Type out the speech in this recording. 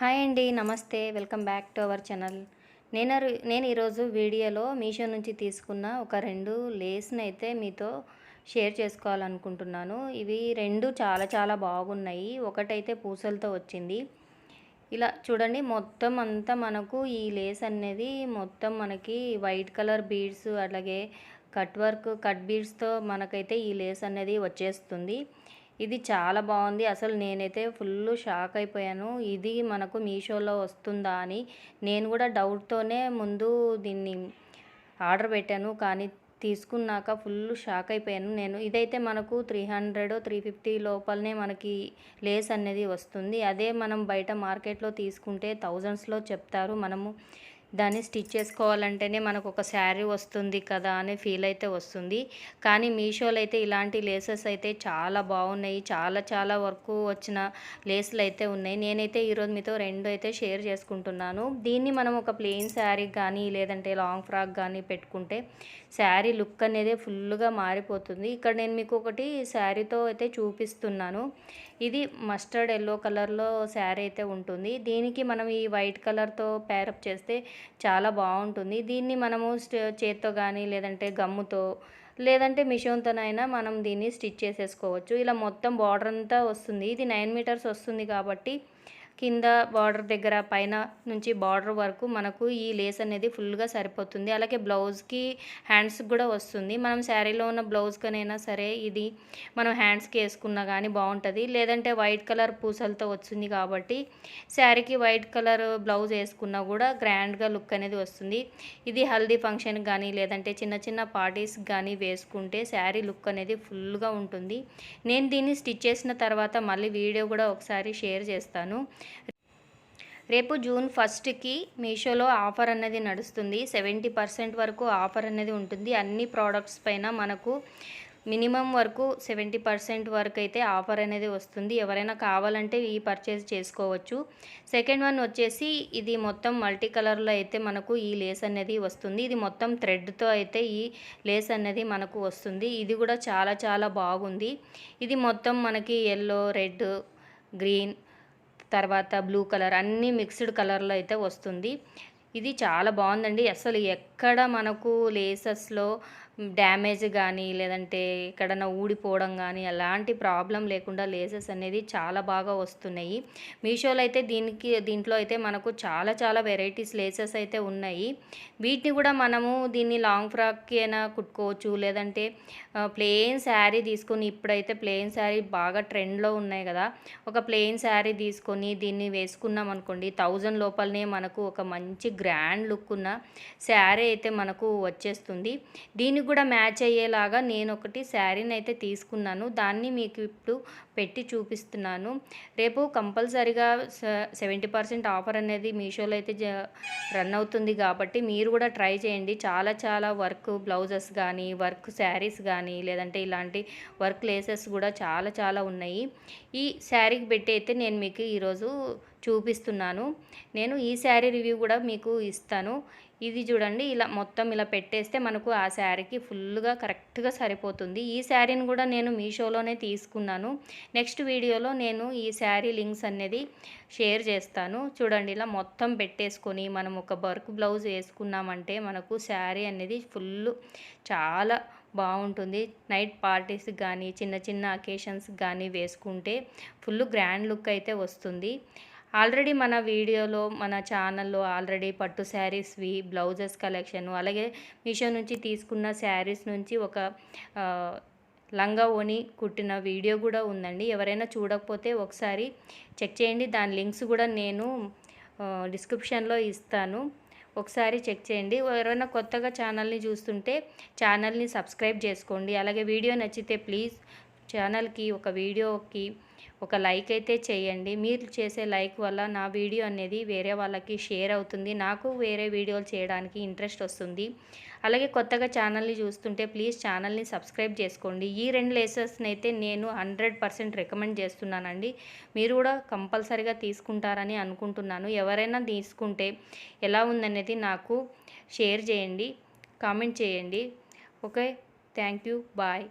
Hi అండి నమస్తే. Welcome back to our channel. నేను నేను ఈరోజు వీడియోలో మీషో నుంచి తీసుకున్న ఒక రెండు లేస్ని అయితే మీతో షేర్ చేసుకోవాలనుకుంటున్నాను. ఇవి రెండు చాలా చాలా బాగున్నాయి. ఒకటైతే పూసలతో వచ్చింది. ఇలా చూడండి మొత్తం అంతా మనకు ఈ లేస్ అనేది మొత్తం మనకి వైట్ కలర్ బీడ్స్ అలాగే కట్ వర్క్ కట్ బీడ్స్తో మనకైతే ఈ లేస్ అనేది వచ్చేస్తుంది. ఇది చాలా బాగుంది. అసలు నేనైతే ఫుల్ షాక్ అయిపోయాను. ఇది మనకు మీషోలో వస్తుందా అని నేను కూడా డౌట్తోనే ముందు దీన్ని ఆర్డర్ పెట్టాను. కానీ తీసుకున్నాక ఫుల్ షాక్ అయిపోయాను నేను. ఇదైతే మనకు త్రీ హండ్రెడ్ త్రీ ఫిఫ్టీ లోపలనే మనకి లేస్ అనేది వస్తుంది. అదే మనం బయట మార్కెట్లో తీసుకుంటే థౌజండ్స్లో చెప్తారు. మనము దాన్ని స్టిచ్ చేసుకోవాలంటేనే మనకు ఒక శారీ వస్తుంది కదా అనే ఫీల్ అయితే వస్తుంది. కానీ మీషోలో అయితే ఇలాంటి లేసెస్ అయితే చాలా బాగున్నాయి. చాలా చాలా వరకు వచ్చిన లేసులు అయితే ఉన్నాయి. నేనైతే ఈరోజు మీతో రెండు అయితే షేర్ చేసుకుంటున్నాను. దీన్ని మనం ఒక ప్లెయిన్ శారీ కానీ లేదంటే లాంగ్ ఫ్రాక్ కానీ పెట్టుకుంటే శారీ లుక్ అనేది ఫుల్గా మారిపోతుంది. ఇక్కడ నేను మీకు ఒకటి శారీతో అయితే చూపిస్తున్నాను. ఇది మస్టర్డ్ ఎల్లో కలర్లో శారీ అయితే ఉంటుంది. దీనికి మనం ఈ వైట్ కలర్తో ప్యారప్ చేస్తే చాలా బాగుంటుంది. దీన్ని మనము చేత్తో కానీ లేదంటే గమ్ముతో లేదంటే మిషన్తోనైనా మనం దీన్ని స్టిచ్ చేసేసుకోవచ్చు. ఇలా మొత్తం బార్డర్ అంతా వస్తుంది. ఇది నైన్ మీటర్స్ వస్తుంది కాబట్టి కింద బార్డర్ దగ్గర పైన నుంచి బార్డర్ వరకు మనకు ఈ లేస్ అనేది ఫుల్గా సరిపోతుంది. అలాగే బ్లౌజ్కి హ్యాండ్స్కి కూడా వస్తుంది. మనం శారీలో ఉన్న బ్లౌజ్కనైనా సరే ఇది మనం హ్యాండ్స్కి వేసుకున్నా కానీ బాగుంటుంది లేదంటే వైట్ కలర్ పూసలతో వచ్చింది కాబట్టి శారీకి వైట్ కలర్ బ్లౌజ్ వేసుకున్నా కూడా గ్రాండ్గా లుక్ అనేది వస్తుంది. ఇది హల్దీ ఫంక్షన్ కానీ లేదంటే చిన్న చిన్న పార్టీస్కి కానీ వేసుకుంటే శారీ లుక్ అనేది ఫుల్గా ఉంటుంది. నేను దీన్ని స్టిచ్ చేసిన తర్వాత మళ్ళీ వీడియో కూడా ఒకసారి షేర్ చేస్తాను. రేపు జూన్ ఫస్ట్కి మీషోలో ఆఫర్ అనేది నడుస్తుంది. సెవెంటీ పర్సెంట్ వరకు ఆఫర్ అనేది ఉంటుంది. అన్ని ప్రోడక్ట్స్ పైన మనకు మినిమం వరకు సెవెంటీ పర్సెంట్ వరకు అయితే ఆఫర్ అనేది వస్తుంది. ఎవరైనా కావాలంటే ఈ పర్చేజ్ చేసుకోవచ్చు. సెకండ్ వన్ వచ్చేసి ఇది మొత్తం మల్టీ కలర్లో అయితే మనకు ఈ లేస్ అనేది వస్తుంది. ఇది మొత్తం థ్రెడ్తో అయితే ఈ లేస్ అనేది మనకు వస్తుంది. ఇది కూడా చాలా చాలా బాగుంది. ఇది మొత్తం మనకి ఎల్లో రెడ్ గ్రీన్ తర్వాత బ్లూ కలర్ అన్నీ మిక్స్డ్ కలర్లో అయితే వస్తుంది. ఇది చాలా బాగుందండి. అసలు ఎక్కడ మనకు లేసెస్లో డ్యామేజ్ కానీ లేదంటే ఎక్కడన్నా ఊడిపోవడం కానీ ఎలాంటి ప్రాబ్లం లేకుండా లేసెస్ అనేది చాలా బాగా వస్తున్నాయి. మీషోలో అయితే దీనికి దీంట్లో అయితే మనకు చాలా చాలా వెరైటీస్ లేసెస్ అయితే ఉన్నాయి. వీటిని కూడా మనము దీన్ని లాంగ్ ఫ్రాక్కి అయినా కుట్టుకోవచ్చు లేదంటే ప్లెయిన్ శారీ తీసుకొని ఇప్పుడైతే ప్లెయిన్ శారీ బాగా ట్రెండ్లో ఉన్నాయి కదా. ఒక ప్లెయిన్ శారీ తీసుకొని దీన్ని వేసుకున్నాం అనుకోండి థౌజండ్ లోపలనే మనకు ఒక మంచి గ్రాండ్ లుక్ ఉన్న శారీ అయితే మనకు వచ్చేస్తుంది. దీనికి కూడా మ్యాచ్ అయ్యేలాగా నేను ఒకటి శారీని అయితే తీసుకున్నాను. దాన్ని మీకు ఇప్పుడు పెట్టి చూపిస్తున్నాను. రేపు కంపల్సరిగా సెవెంటీ పర్సెంట్ ఆఫర్ అనేది మీషోలో అయితే జ- రన్ అవుతుంది కాబట్టి మీరు కూడా ట్రై చేయండి. చాలా చాలా వర్క్ బ్లౌజెస్ కానీ వర్క్ శారీస్ కానీ లేదంటే ఇలాంటి వర్క్ లేసెస్ కూడా చాలా చాలా ఉన్నాయి. ఈ శారీకి పెట్టి అయితే నేను మీకు ఈరోజు చూపిస్తున్నాను. నేను ఈ శారీ రివ్యూ కూడా మీకు ఇస్తాను. ఇది చూడండి ఇలా మొత్తం ఇలా పెట్టేస్తే మనకు ఆ శారీకి ఫుల్గా కరెక్ట్గా సరిపోతుంది. ఈ శారీని కూడా నేను మీషోలోనే తీసుకున్నాను. నెక్స్ట్ వీడియోలో నేను ఈ శారీ లింక్స్ అనేది షేర్ చేస్తాను. చూడండి ఇలా మొత్తం పెట్టేసుకొని మనం ఒక వర్క్ బ్లౌజ్ వేసుకున్నామంటే మనకు శారీ అనేది ఫుల్ చాలా బాగుంటుంది. నైట్ పార్టీస్కి కానీ చిన్న చిన్న అకేషన్స్కి కానీ వేసుకుంటే ఫుల్ గ్రాండ్ లుక్ అయితే వస్తుంది. ఆల్రెడీ మన వీడియోలో మన ఛానల్లో ఆల్రెడీ పట్టు శారీస్వి బ్లౌజెస్ కలెక్షన్ అలాగే మీషో నుంచి తీసుకున్న శారీస్ నుంచి ఒక లంగా ఓని కుట్టిన వీడియో కూడా ఉందండి. ఎవరైనా చూడకపోతే ఒకసారి చెక్ చేయండి. దాని లింక్స్ కూడా నేను డిస్క్రిప్షన్లో ఇస్తాను. ఒకసారి చెక్ చేయండి. ఎవరైనా కొత్తగా ఛానల్ని చూస్తుంటే ఛానల్ని సబ్స్క్రైబ్ చేసుకోండి. అలాగే వీడియో నచ్చితే ప్లీజ్ ఛానల్కి ఒక వీడియోకి ఒక లైక్ అయితే చేయండి. మీరు చేసే లైక్ వల్ల నా వీడియో అనేది వేరే వాళ్ళకి షేర్ అవుతుంది. నాకు వేరే వీడియోలు చేయడానికి ఇంట్రెస్ట్ వస్తుంది. అలాగే కొత్తగా ఛానల్ని చూస్తుంటే ప్లీజ్ ఛానల్ని సబ్స్క్రైబ్ చేసుకోండి. ఈ రెండు లేసెస్ని అయితే నేను హండ్రెడ్ పర్సెంట్ రికమెండ్ చేస్తున్నానండి. మీరు కూడా కంపల్సరిగా తీసుకుంటారని అనుకుంటున్నాను. ఎవరైనా తీసుకుంటే ఎలా ఉందనేది నాకు షేర్ చేయండి. కామెంట్ చేయండి. ఓకే. Thank you. బాయ్.